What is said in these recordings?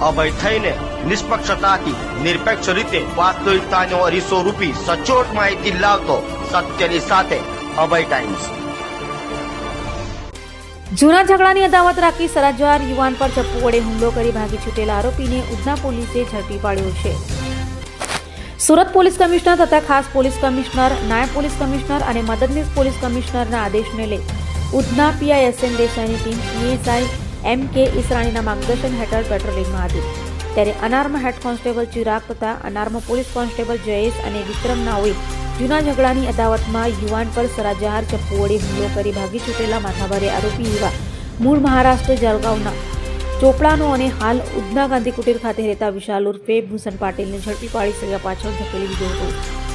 અભય થઈને નિષ્પક્ષતાથી નિરપેક્ષ રીતે વાસ્તવિકતાનો અરીસો રૂપી સચોટ માહિતી લાવતો સત્યની સાથે અભય ટાઈમ્સ. જૂના ઝઘડાની અદાવત રાખી સરાજવાર યુવાન પર ચપ્પુ વડે હુમલો કરી ભાગી છૂટેલા આરોપીને ઉધના પોલીસે ઝડપી પાડ્યો છે. સુરત પોલીસ કમિશનર તથા ખાસ પોલીસ કમિશનર, નાયબ પોલીસ કમિશનર અને મદદનીશ પોલીસ કમિશનરના આદેશને લઈ ઉધના પીઆઈ દેસાઈની ટીમ પીએસઆઈ એમ કે ઈસરાણીના માર્ગદર્શન હેઠળ પેટ્રોલિંગમાં હતી. ત્યારે અનાર્મ હેડ કોન્સ્ટેબલ ચિરાગ તથા અનાર્મ પોલીસ કોન્સ્ટેબલ જયેશ અને વિક્રમ નાઓએ જૂના ઝઘડાની અદાવતમાં યુવાન પર સરાજહાર ચપ્પુ વડે હુમલો કરી ભાગી છૂટેલા માથાભારે આરોપી યુવા મૂળ મહારાષ્ટ્ર જળગાવના ચોપડાનો અને હાલ ઉધના ગાંધી કુટીર ખાતે રહેતા વિશાલ ઉર્ફે ભૂષણ પાટીલને ઝડપી પાડી સજા પાછળ ધકેલી દીધો હતો.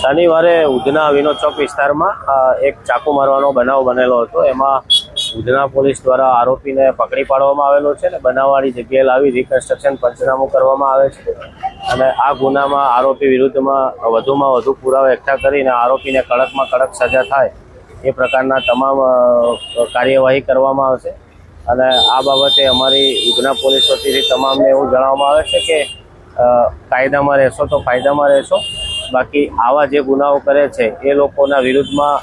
શનિવારે ઉધના વિનોદ ચોક વિસ્તારમાં એક ચાકુ મારવાનો બનાવ બનેલો હતો. એમાં ઉધના પોલીસ દ્વારા આરોપીને પકડી પાડવામાં આવેલો છે અને બનાવવાળી જગ્યાએ લાવી રિકન્સ્ટ્રક્શન પંચનામું કરવામાં આવે છે. અને આ ગુનામાં આરોપી વિરુદ્ધમાં વધુમાં વધુ પુરાવા એકઠા કરીને આરોપીને કડકમાં કડક સજા થાય એ પ્રકારના તમામ કાર્યવાહી કરવામાં આવશે. અને આ બાબતે અમારી ઉધના પોલીસ વતીથી તમામને એવું જણાવવામાં આવે છે કે કાયદામાં રહેશો તો ફાયદામાં રહેશો. બાકી આવા જે ગુનાઓ કરે છે, એ લોકોના વિરુદ્ધમાં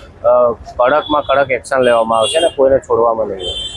કડકમાં કડક એક્શન લેવામાં આવશે અને કોઈને છોડવામાં નહીં આવે.